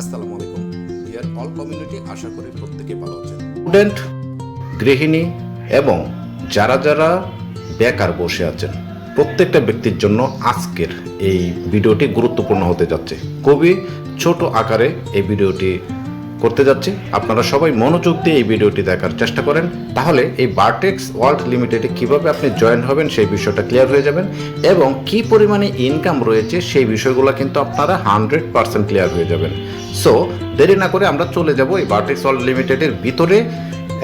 আসসালামু আলাইকুম। Deer all community আশা করি প্রত্যেকে ভালো আছেন। স্টুডেন্ট গৃহিণী এবং যারা যারা বেকার বসে আছেন, প্রত্যেকটা ব্যক্তির জন্য আজকের এই ভিডিওটি গুরুত্বপূর্ণ হতে যাচ্ছে। খুবই ছোট আকারে এই ভিডিওটি করতে যাচ্ছে। আপনারা সবাই মনোযোগ দিয়ে এই ভিডিওটি দেখার চেষ্টা করেন। তাহলে এই বারটেক্স ওয়ার্ল্ড লিমিটেডে কীভাবে আপনি জয়েন হবেন সেই বিষয়টা ক্লিয়ার হয়ে যাবেন এবং কি পরিমাণে ইনকাম রয়েছে সেই বিষয়গুলো কিন্তু আপনারা হান্ড্রেড পার্সেন্ট ক্লিয়ার হয়ে যাবেন। সো দেরি না করে আমরা চলে যাব এই বারটেক্স ওয়ার্ল্ড লিমিটেডের ভিতরে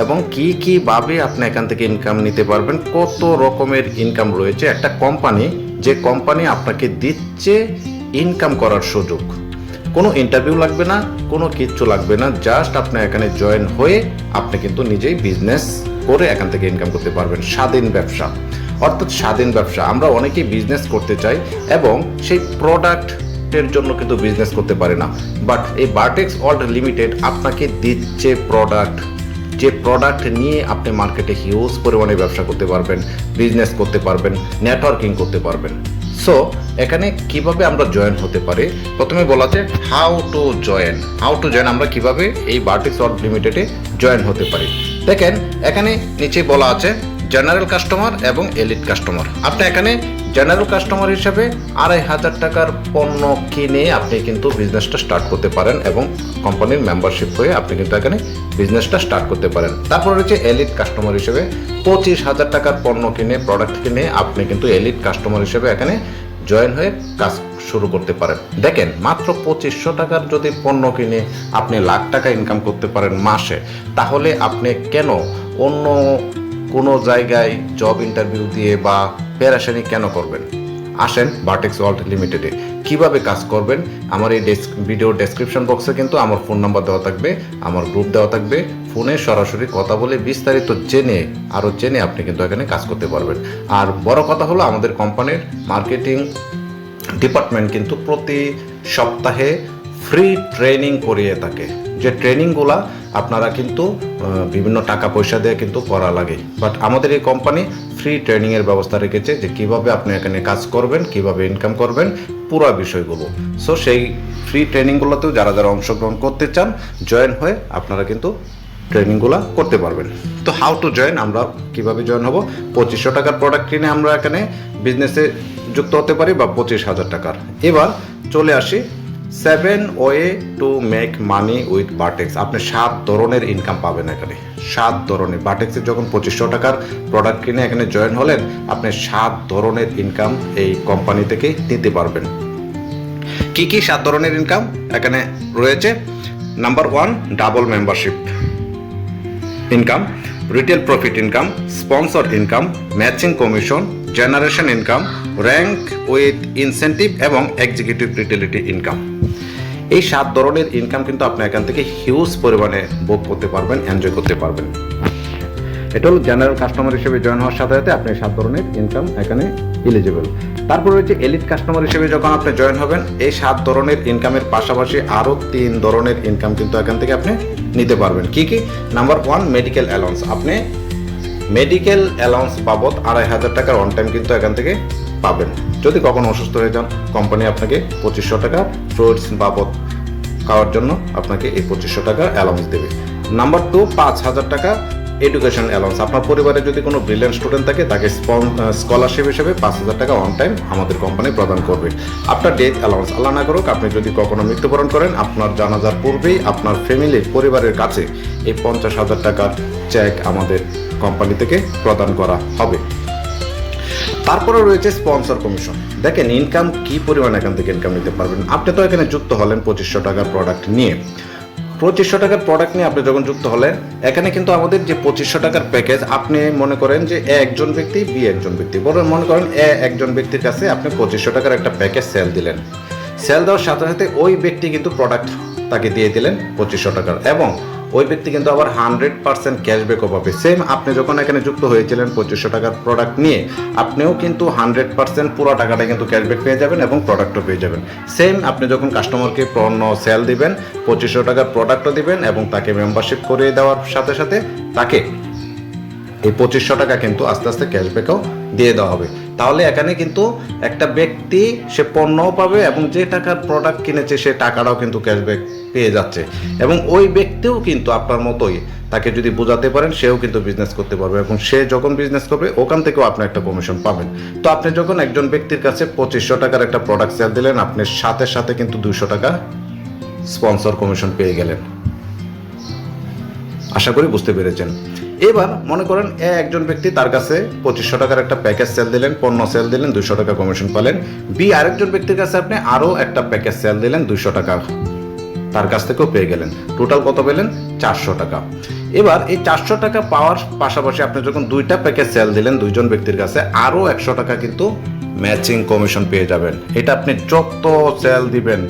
এবং কি কীভাবে আপনি এখান থেকে ইনকাম নিতে পারবেন, কত রকমের ইনকাম রয়েছে, একটা কোম্পানি যে কোম্পানি আপনাকে দিচ্ছে ইনকাম করার সুযোগ। কোনো ইন্টারভিউ লাগবে না, কোনো কিচ্ছু লাগবে না জাস্ট আপনি এখানে জয়েন হয়ে আপনি কিন্তু নিজেই বিজনেস করে এখান থেকে ইনকাম করতে পারবেন, স্বাধীন ব্যবসা। অর্থাৎ স্বাধীন ব্যবসা, আমরা অনেকেই বিজনেস করতে চাই এবং সেই প্রোডাক্টের জন্য কিন্তু বিজনেস করতে পারি না। বাট এই বার্টেক্স ওয়ার্ল্ড লিমিটেড আপনাকে দিচ্ছে প্রোডাক্ট যে প্রোডাক্ট নিয়ে আপনি মার্কেটে হিউজ পরিমাণে ব্যবসা করতে পারবেন বিজনেস করতে পারবেন নেটওয়ার্কিং করতে পারবেন। সো এখানে কীভাবে আমরা জয়েন হতে পারি? প্রথমে বলা যায় how to join how to join আমরা কীভাবে এই বার্টি ওয়ার্ল্ড লিমিটেডে জয়েন হতে পারি? দেখেন, এখানে নিচে বলা আছে জেনারেল কাস্টমার এবং এলিট কাস্টমার আপনি এখানে জেনারেল কাস্টমার হিসেবে আড়াই হাজার টাকার পণ্য কিনে আপনি কিন্তু বিজনেসটা স্টার্ট করতে পারেন এবং কোম্পানির মেম্বারশিপ হয়ে আপনি কিন্তু এখানে বিজনেসটা স্টার্ট করতে পারেন। তারপর রয়েছে এলিট কাস্টমার হিসেবে পঁচিশ হাজার টাকার পণ্য কিনে প্রোডাক্ট কিনে আপনি কিন্তু এলিট কাস্টমার হিসেবে এখানে জয়েন হয়ে কাজ শুরু করতে পারেন। দেখেন, মাত্র পঁচিশশো টাকার যদি পণ্য কিনে আপনি লাখ টাকা ইনকাম করতে পারেন মাসে, তাহলে আপনি কেন অন্য কোনো জায়গায় জব ইন্টারভিউ দিয়ে বা প্যারাশানি কেন করবেন? আসেন বার্টেক্স ওয়ার্ল্ড লিমিটেডে কীভাবে কাজ করবেন? আমার এই ডেস্ক ভিডিও ডেসক্রিপশন বক্সে কিন্তু আমার ফোন নাম্বার দেওয়া থাকবে, আমার গ্রুপ দেওয়া থাকবে। ফোনে সরাসরি কথা বলে বিস্তারিত জেনে আরও জেনে আপনি কিন্তু এখানে কাজ করতে পারবেন। আর বড় কথা হলো আমাদের কোম্পানির মার্কেটিং ডিপার্টমেন্ট কিন্তু প্রতি সপ্তাহে ফ্রি ট্রেনিং করিয়ে থাকে। যে ট্রেনিংগুলা আপনারা কিন্তু বিভিন্ন টাকা পয়সা দিয়ে কিন্তু করা লাগে। বাট আমাদের এই কোম্পানি ফ্রি ট্রেনিংয়ের ব্যবস্থা রেখেছে যে কীভাবে আপনি এখানে কাজ করবেন, কীভাবে ইনকাম করবেন, পুরো বিষয়গুলো। সো সেই ফ্রি ট্রেনিংগুলোতেও যারা যারা অংশগ্রহণ করতে চান জয়েন হয়ে আপনারা কিন্তু ট্রেনিংগুলো করতে পারবেন। তো হাউ টু জয়েন আমরা কীভাবে জয়েন হব? পঁচিশশো টাকার প্রোডাক্ট কিনে আমরা এখানে বিজনেসে যুক্ত হতে পারি বা পঁচিশ হাজার টাকার। এবার চলে আসি seven way to make money with Batex আপনি সাত ধরনের ইনকাম পাবেন এখানে। সাত ধরনের। বাটেক্সে যখন পঁচিশশো টাকার প্রোডাক্ট কিনে এখানে জয়েন হলেন, আপনি সাত ধরনের ইনকাম এই কোম্পানি থেকে নিতে পারবেন। কি কি সাত ধরনের ইনকাম এখানে রয়েছে? Number one double membership income retail profit income sponsor income matching commission generation income rank with incentive এবং এক্সিকিউটিভ রিটেলিটি ইনকাম এই সাত ধরনের ইনকাম কিন্তু আপনি এখান থেকে হিউজ পরিমাণে ভোগ করতে পারবেন এনজয় করতে পারবেন। এটা হলো জেনারেল কাস্টমার হিসেবে জয়েন হওয়ার সাথে সাথে আপনি সাত ধরনের ইনকাম এখানে এলিজিবল তারপর রয়েছে এলিট কাস্টমার হিসেবে যখন আপনি জয়েন হবেন, এই সাত ধরনের ইনকামের পাশাপাশি আরও তিন ধরনের ইনকাম কিন্তু এখান থেকে আপনি নিতে পারবেন। কি কি? নাম্বার ওয়ান মেডিকেল অ্যালাউন্স আপনি মেডিকেল অ্যালাউন্স বাবদ আড়াই হাজার টাকার অন টাইম কিন্তু এখান থেকে পাবেন। যদি কখনো অসুস্থ হয়ে যান কোম্পানি আপনাকে পঁচিশশো টাকা ফ্রুটস বাবদ খাওয়ার জন্য আপনাকে এই পঁচিশশো টাকা অ্যালাউন্স দেবে। নাম্বার টু পাঁচ হাজার টাকা এডুকেশন অ্যালাউন্স আপনার পরিবারে যদি কোনো ব্রিলিয়ান্ট স্টুডেন্ট থাকে, তাকে স্কলারশিপ হিসেবে পাঁচ হাজার টাকা অন টাইম আমাদের কোম্পানি প্রদান করবে। আপনার ডেথ অ্যালাউন্স আল্লাহ না করুক, আপনি যদি কখনো মৃত্যুবরণ করেন, আপনার জানাজার পূর্বেই আপনার ফ্যামিলির পরিবারের কাছে এই পঞ্চাশ হাজার টাকার চেক আমাদের কোম্পানি থেকে প্রদান করা হবে। তারপরে রয়েছে স্পন্সর কমিশন। দেখেন ইনকাম কি পরিমাণ এখান থেকে ইনকাম নিতে পারবেন? আপনি তো এখানে যুক্ত হলেন পঁচিশশো টাকার প্রোডাক্ট নিয়ে। পঁচিশশো টাকার প্রোডাক্ট নিয়ে আপনি যখন যুক্ত হলেন, এখানে কিন্তু আমাদের যে পঁচিশশো টাকার প্যাকেজ আপনি মনে করেন যে এ একজন ব্যক্তি, বি একজন ব্যক্তি। বরং মনে করেন এ একজন ব্যক্তির কাছে আপনি পঁচিশশো টাকার একটা প্যাকেজ সেল দিলেন। সেল দেওয়ার সাথে সাথে ওই ব্যক্তি কিন্তু প্রোডাক্ট তাকে দিয়ে দিলেন পঁচিশশো টাকার। এবং ওই ব্যক্তি কিন্তু আবার হান্ড্রেড পার্সেন্ট ক্যাশব্যাকও পাবে। সেম আপনি যখন এখানে যুক্ত হয়েছিলেন পঁচিশশো টাকার প্রোডাক্ট নিয়ে, আপনিও কিন্তু হান্ড্রেড পার্সেন্ট পুরো টাকাটা কিন্তু ক্যাশব্যাক পেয়ে যাবেন এবং প্রোডাক্টও পেয়ে যাবেন। সেম আপনি যখন কাস্টমারকে পণ্য সেল দিবেন, পঁচিশশো টাকার প্রোডাক্টও দিবেন এবং তাকে মেম্বারশিপ করে দেওয়ার সাথে সাথে তাকে এই পঁচিশশো টাকা কিন্তু আস্তে আস্তে ক্যাশব্যাকও দিয়ে দেওয়া হবে। তাহলে এখানে কিন্তু একটা ব্যক্তি সে পণ্যও পাবে এবং যে টাকার প্রোডাক্ট কিনেছে সে টাকাটাও কিন্তু ক্যাশব্যাক পেয়ে যাচ্ছে। এবং ওই ব্যক্তিও কিন্তু আপনার মতোই, তাকে যদি বোঝাতে পারেন, সেও কিন্তু বিজনেস করতে পারবে। এবং সে যখন বিজনেস করবে, ওখান থেকেও আপনি একটা কমিশন পাবেন। তো আপনি যখন একজন ব্যক্তির কাছে পঁচিশশো টাকার একটা প্রোডাক্ট সেল দিলেন, আপনি সাথে সাথে কিন্তু দুশো টাকা স্পন্সর কমিশন পেয়ে গেলেন। আশা করি বুঝতে পেরেছেন। এবার মনে করেন, এ একজন ব্যক্তি তার কাছে পঁচিশশো টাকার একটা প্যাকেজ সেল দিলেন, পণ্য সেল দিলেন দুশো টাকা কমিশন পেলেন। বি আরেকজন ব্যক্তির কাছে আপনি আরও একটা প্যাকেজ সেল দিলেন দুশো টাকা। তার কাছ থেকেও পেয়ে গেলেন। টোটাল কত পেলেন? চারশো টাকা। এবার এই চারশো টাকা পাওয়ার পাশাপাশি আপনি যখন দুইটা প্যাকেজ সেল দিলেন দুইজন ব্যক্তির কাছে, আরও একশো টাকা কিন্তু ম্যাচিং কমিশন পেয়ে যাবেন। এটা আপনি যত সেল দিবেন,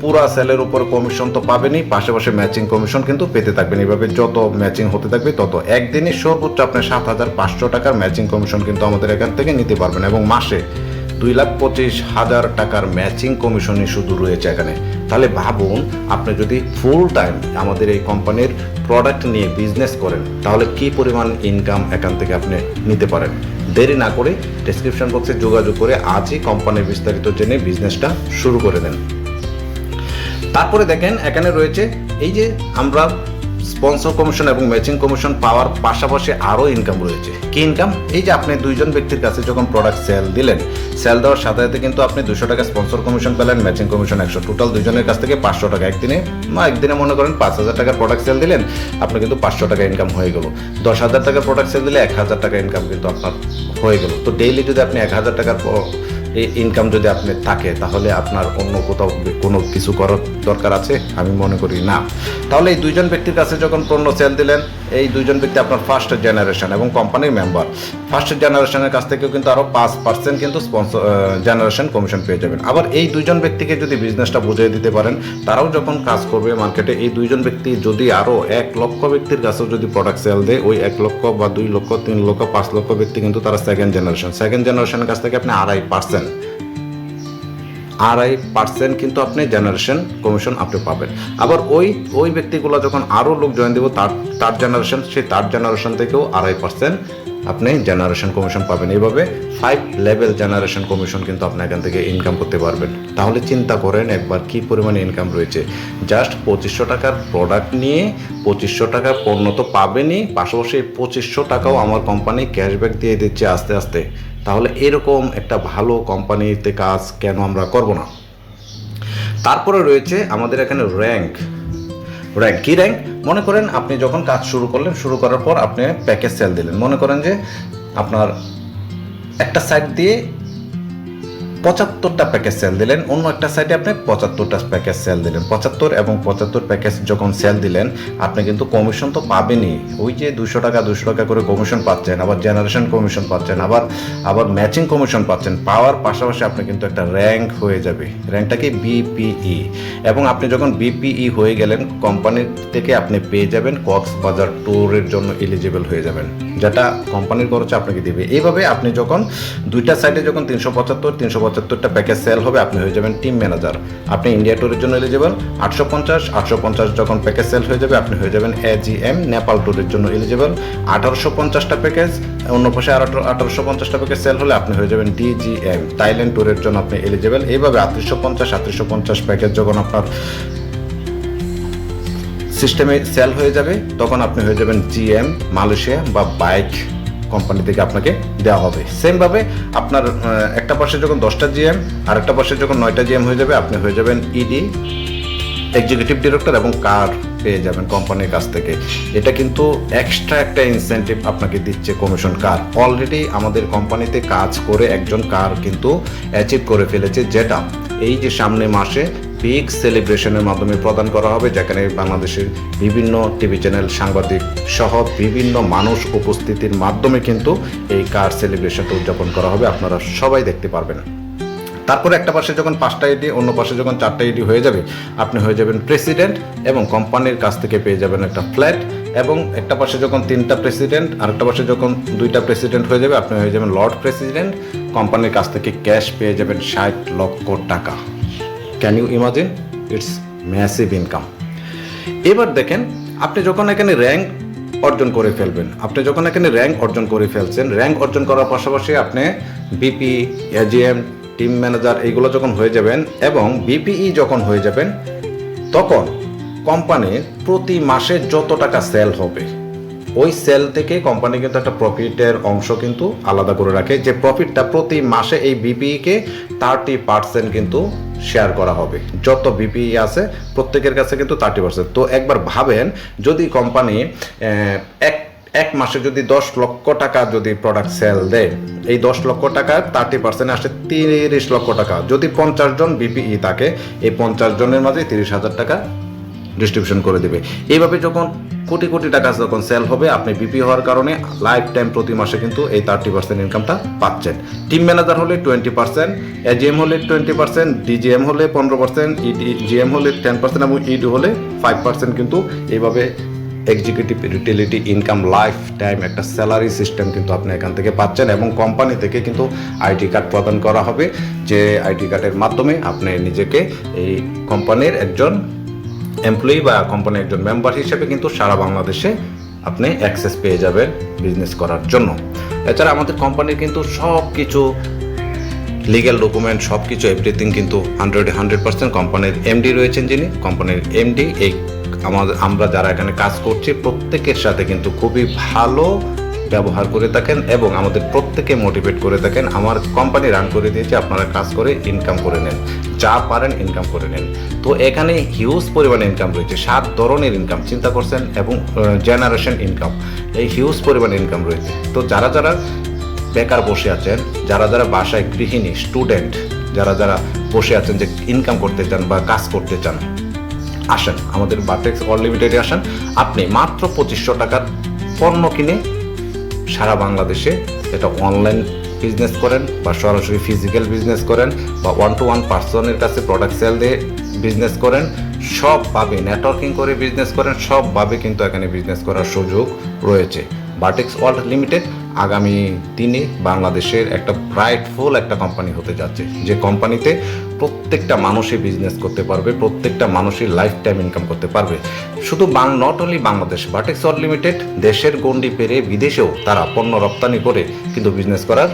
পুরা সেলের উপর কমিশন তো পাবেনই, পাশাপাশি ম্যাচিং কমিশন কিন্তু পেতে থাকবেন। এইভাবে যত ম্যাচিং হতে থাকবে, তত। একদিনে সর্বোচ্চ আপনি সাত হাজার পাঁচশো টাকার ম্যাচিং কমিশন কিন্তু আমাদের এখান থেকে নিতে পারবেন এবং মাসে দুই লাখ পঁচিশ হাজার টাকার ম্যাচিং কমিশনই শুধু রয়েছে এখানে। তাহলে ভাবুন, আপনি যদি ফুল টাইম আমাদের এই কোম্পানির প্রোডাক্ট নিয়ে বিজনেস করেন, তাহলে কি পরিমাণ ইনকাম এখান থেকে আপনি নিতে পারেন? দেরি না করে ডেসক্রিপশন বক্সে যোগাযোগ করে আজই কোম্পানির বিস্তারিত জেনে বিজনেসটা শুরু করে দেন। তারপরে দেখেন, এখানে রয়েছে এই যে আমরা স্পন্সর কমিশন এবং ম্যাচিং কমিশন পাওয়ার পাশাপাশি আরও ইনকাম রয়েছে। কি ইনকাম এই যে আপনি দুইজন ব্যক্তির কাছে যখন প্রোডাক্ট সেল দিলেন সেল দেওয়ার সাথে সাথে কিন্তু আপনি দুশো টাকা স্পন্সর কমিশন পেলেন ম্যাচিং কমিশন একশো টোটাল দুজনের কাছ থেকে পাঁচশো টাকা। একদিনে বা একদিনে মনে করেন পাঁচ হাজার টাকার প্রোডাক্ট সেল দিলেন, আপনি কিন্তু পাঁচশো টাকা ইনকাম হয়ে গেল। দশ হাজার টাকার প্রোডাক্ট সেল দিলে এক হাজার টাকা ইনকাম কিন্তু আপনার হয়ে গেল। তো ডেইলি যদি আপনি এক হাজার টাকার এই ইনকাম যদি আপনি থাকে, তাহলে আপনার অন্য কোথাও কোনো কিছু করার দরকার আছে? আমি মনে করি না। তাহলে এই দুইজন ব্যক্তির কাছে যখন পণ্য সেল দিলেন, এই দুইজন ব্যক্তি আপনার ফার্স্ট জেনারেশন এবং কোম্পানির মেম্বার ফার্স্ট জেনারেশনের কাছ থেকেও কিন্তু আরও পাঁচ পার্সেন্ট কিন্তু স্পন্সর জেনারেশন কমিশন পেয়ে যাবেন। আবার এই দুইজন ব্যক্তিকে যদি বিজনেসটা বুঝিয়ে দিতে পারেন, তারাও যখন কাজ করবে মার্কেটে এই দুইজন ব্যক্তি যদি আরও এক লক্ষ ব্যক্তির কাছেও যদি প্রোডাক্ট সেল দেয়, ওই এক লক্ষ বা দুই লক্ষ, তিন লক্ষ, পাঁচ লক্ষ ব্যক্তি কিন্তু তারা সেকেন্ড জেনারেশন সেকেন্ড জেনারেশনের কাছ থেকে আপনি আড়াই পার্সেন্ট আড়াই পার্সেন্ট কিন্তু আপনি জেনারেশন কমিশন আপনি পাবেন। আবার ওই ওই ব্যক্তিগুলো যখন আরও লোক জয়েন দেবো, তার তার জেনারেশন সেই তার জেনারেশন থেকেও আড়াই পার্সেন্ট আপনি জেনারেশন কমিশন পাবেন। এইভাবে ফাইভ লেভেল জেনারেশন কমিশন কিন্তু আপনি এখান থেকে ইনকাম করতে পারবেন। তাহলে চিন্তা করেন একবার কি পরিমাণে ইনকাম রয়েছে। জাস্ট পঁচিশশো টাকার প্রোডাক্ট নিয়ে পঁচিশশো টাকার পণ্য তো পাবেনই, পাশাপাশি পঁচিশশো টাকাও আমার কোম্পানি ক্যাশব্যাক দিয়ে দিচ্ছে আস্তে আস্তে। তাহলে এরকম একটা ভালো কোম্পানিতে কাজ কেন আমরা করব না? তারপরে রয়েছে আমাদের এখানে র্যাঙ্ক র্যাঙ্ক কী র্যাঙ্ক মনে করেন আপনি যখন কাজ শুরু করলেন, শুরু করার পর আপনি প্যাকেজ সেল দিলেন। মনে করেন যে আপনার একটা সাইট দিয়ে পঁচাত্তরটা প্যাকেজ সেল দিলেন। অন্য একটা সাইডে আপনি পঁচাত্তরটা প্যাকেজ সেল দিলেন। পঁচাত্তর এবং পঁচাত্তর প্যাকেজ যখন সেল দিলেন, আপনি কিন্তু কমিশন তো পাবেনই। ওই যে দুশো টাকা দুশো টাকা করে কমিশন পাচ্ছেন, আবার জেনারেশন কমিশন পাচ্ছেন, আবার আবার ম্যাচিং কমিশন পাচ্ছেন। পাওয়ার পাশাপাশি আপনি কিন্তু একটা র্যাঙ্ক হয়ে যাবে। র্যাঙ্কটা কি? বিপিই এবং আপনি যখন বিপিই হয়ে গেলেন কোম্পানির থেকে আপনি পেয়ে যাবেন কক্সবাজার ট্যুরের জন্য এলিজিবল হয়ে যাবেন। যেটা কোম্পানির খরচে আপনাকে দিবে। এইভাবে আপনি যখন, দুইটা সাইডে যখন তিনশো পঁচাত্তর, তিনশো পঁচাত্তরটা প্যাকেজ সেল হবে, আপনি হয়ে যাবেন টিম ম্যানেজার আপনি ইন্ডিয়া ট্যুরের জন্য এলিজিবল আটশো পঞ্চাশ আটশো পঞ্চাশ যখন প্যাকেজ সেল হয়ে যাবে, আপনি হয়ে যাবেন এজিএম নেপাল ট্যুরের জন্য এলিজিবল আঠারোশো পঞ্চাশটা প্যাকেজ অন্য পাশে আর আঠারোশো পঞ্চাশটা প্যাকেজ সেল হলে আপনি হয়ে যাবেন ডিজিএম থাইল্যান্ড ট্যুরের জন্য আপনি এলিজিবল এইভাবে আটত্রিশশো পঞ্চাশ আটত্রিশশো পঞ্চাশ প্যাকেজ যখন আপনার সিস্টেমে সেল হয়ে যাবে, তখন আপনি হয়ে যাবেন জিএম মালয়েশিয়া বা বাইক কোম্পানি থেকে আপনাকে দেওয়া হবে। সেমভাবে আপনার একটা পাশে যখন দশটা জিএম আর একটা পাশে যখন নয়টা জিএম হয়ে যাবে, আপনি হয়ে যাবেন ইডি এক্সিকিউটিভ ডিরেক্টর এবং কার পেয়ে যাবেন কোম্পানির কাছ থেকে। এটা কিন্তু এক্সট্রা একটা ইনসেন্টিভ আপনাকে দিচ্ছে কমিশন কার অলরেডি আমাদের কোম্পানিতে কাজ করে একজন কার কিন্তু অ্যাচিভ করে ফেলেছে, যেটা এই যে সামনে মাসে বিগ সেলিব্রেশনের মাধ্যমে প্রদান করা হবে, যেখানে বাংলাদেশের বিভিন্ন টিভি চ্যানেল সাংবাদিক সহ বিভিন্ন মানুষ উপস্থিতির মাধ্যমে কিন্তু এই কার সেলিব্রেশনটা উদযাপন করা হবে। আপনারা সবাই দেখতে পারবেন। তারপরে একটা পাশে যখন পাঁচটা আইডি অন্য পাশে যখন চারটা আইডি হয়ে যাবে, আপনি হয়ে যাবেন প্রেসিডেন্ট এবং কোম্পানির কাছ থেকে পেয়ে যাবেন একটা ফ্ল্যাট এবং একটা পাশে যখন তিনটা প্রেসিডেন্ট, আরেকটা পাশে যখন দুইটা প্রেসিডেন্ট হয়ে যাবে, আপনি হয়ে যাবেন লর্ড প্রেসিডেন্ট। কোম্পানির কাছ থেকে ক্যাশ পেয়ে যাবেন ষাট লক্ষ টাকা। Can you imagine it's massive income এবার দেখেন, আপনি যখন এখানে র্যাঙ্ক অর্জন করে ফেলবেন, আপনি যখন এখানে র্যাঙ্ক অর্জন করে ফেলছেন র্যাঙ্ক অর্জন করার পাশাপাশি আপনি বিপি এজিএম টিম ম্যানেজার এইগুলো যখন হয়ে যাবেন এবং বিপিই যখন হয়ে যাবেন, তখন কোম্পানির প্রতি মাসে যত টাকা সেল হবে ওই সেল থেকে কোম্পানি কিন্তু একটা প্রফিটের অংশ কিন্তু আলাদা করে রাখে। যে প্রফিটটা প্রতি মাসে এই বিপিইকে থার্টি পার্সেন্ট কিন্তু শেয়ার করা হবে। যত বিপিই আছে, প্রত্যেকের কাছে কিন্তু থার্টি পার্সেন্ট তো একবার ভাবেন, যদি কোম্পানি এক এক মাসে যদি দশ লক্ষ টাকা যদি প্রোডাক্ট সেল দেয়, এই দশ লক্ষ টাকার থার্টি পার্সেন্ট আসে তিরিশ লক্ষ টাকা। যদি পঞ্চাশ জন বিপিই থাকে, এই পঞ্চাশ জনের মাঝে তিরিশ হাজার টাকা ডিস্ট্রিবিউশন করে দেবে। এইভাবে যখন কোটি কোটি টাকা যখন সেল হবে, আপনি বিপি হওয়ার কারণে লাইফ টাইম প্রতি মাসে কিন্তু এই থার্টি পার্সেন্ট ইনকামটা পাচ্ছেন। টিম ম্যানেজার হলে টোয়েন্টি পার্সেন্ট এজিএম হলে টোয়েন্টি পার্সেন্ট ডিজিএম হলে পনেরো পার্সেন্ট জিএম হলে টেন পার্সেন্ট এবং ইডি হলে ফাইভ পার্সেন্ট কিন্তু এইভাবে executive utility income life time একটা স্যালারি সিস্টেম কিন্তু আপনি এখান থেকে পাচ্ছেন এবং কোম্পানি থেকে কিন্তু আইটি কার্ড প্রদান করা হবে, যে আইটি কার্ডের মাধ্যমে আপনি নিজেকে এই কোম্পানির একজন এমপ্লয়ি বা কোম্পানির একজন মেম্বার হিসেবে কিন্তু সারা বাংলাদেশে আপনি অ্যাক্সেস পেয়ে যাবেন বিজনেস করার জন্য। এছাড়া আমাদের কোম্পানির কিন্তু সব কিছু লিগ্যাল ডকুমেন্ট সব কিছু এভরিথিং কিন্তু হান্ড্রেড হান্ড্রেড পার্সেন্ট কোম্পানির এমডি রয়েছেন যিনি। কোম্পানির এমডি এই আমাদের আমরা যারা এখানে কাজ করছি, প্রত্যেকের সাথে কিন্তু খুবই ভালো ব্যবহার করে থাকেন এবং আমাদের প্রত্যেকে মোটিভেট করে থাকেন। আমার কোম্পানি রান করে দিয়েছে, আপনারা কাজ করে ইনকাম করে নেন। যা পারেন ইনকাম করে নেন। তো এখানে হিউজ পরিমাণে ইনকাম রয়েছে। সাত ধরনের ইনকাম চিন্তা করছেন? এবং জেনারেশন ইনকাম এই হিউজ পরিমাণে ইনকাম রয়েছে। তো যারা যারা বেকার বসে আছেন, যারা যারা বাসায় গৃহিণী স্টুডেন্ট যারা যারা বসে আছেন যে ইনকাম করতে চান বা কাজ করতে চান, আসেন। আমাদের বাটেক্স অল লিমিটেডে আসেন। আপনি মাত্র পঁচিশশো টাকার পণ্য কিনে সারা বাংলাদেশে এটা অনলাইন বিজনেস করেন বা সরাসরি ফিজিক্যাল বিজনেস করেন বা ওয়ান টু ওয়ান পার্সনের কাছে প্রোডাক্ট সেল দিয়ে বিজনেস করেন, সবভাবে নেটওয়ার্কিং করে বিজনেস করেন, সবভাবে কিন্তু এখানে বিজনেস করার সুযোগ রয়েছে। বাটেক্স ওয়ার্ল্ড লিমিটেড আগামী দিনে বাংলাদেশের একটা ব্রাইটফুল একটা কোম্পানি হতে যাচ্ছে। যে কোম্পানিতে প্রত্যেকটা মানুষই বিজনেস করতে পারবে, প্রত্যেকটা মানুষই লাইফ টাইম ইনকাম করতে পারবে। শুধু not only Bangladesh Batex world limited দেশের গণ্ডি পেরে বিদেশেও তারা পণ্য রপ্তানি করে কিন্তু বিজনেস করার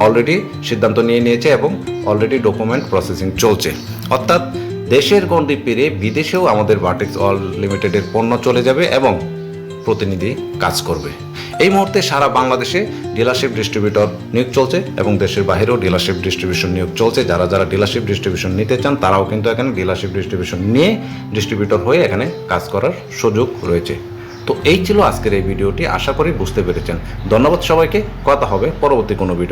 অলরেডি সিদ্ধান্ত নিয়ে নিয়েছে এবং অলরেডি ডকুমেন্ট প্রসেসিং চলছে। অর্থাৎ দেশের গণ্ডি পেরে বিদেশেও আমাদের বাটেক্স অল লিমিটেডের পণ্য চলে যাবে এবং প্রতিনিধি কাজ করবে। এই মুহূর্তে সারা বাংলাদেশে ডিলারশিপ ডিস্ট্রিবিউটর নিয়োগ চলছে এবং দেশের বাইরেও ডিলারশিপ ডিস্ট্রিবিউশন নিয়োগ চলছে। যারা যারা ডিলারশিপ ডিস্ট্রিবিউশন নিতে চান, তারাও কিন্তু এখানে ডিলারশিপ ডিস্ট্রিবিউশন নিয়ে ডিস্ট্রিবিউটর হয়ে এখানে কাজ করার সুযোগ রয়েছে। তো এই ছিল আজকের এই ভিডিওটি। আশা করি বুঝতে পেরেছেন। ধন্যবাদ সবাইকে। কথা হবে পরবর্তী কোনো ভিডিও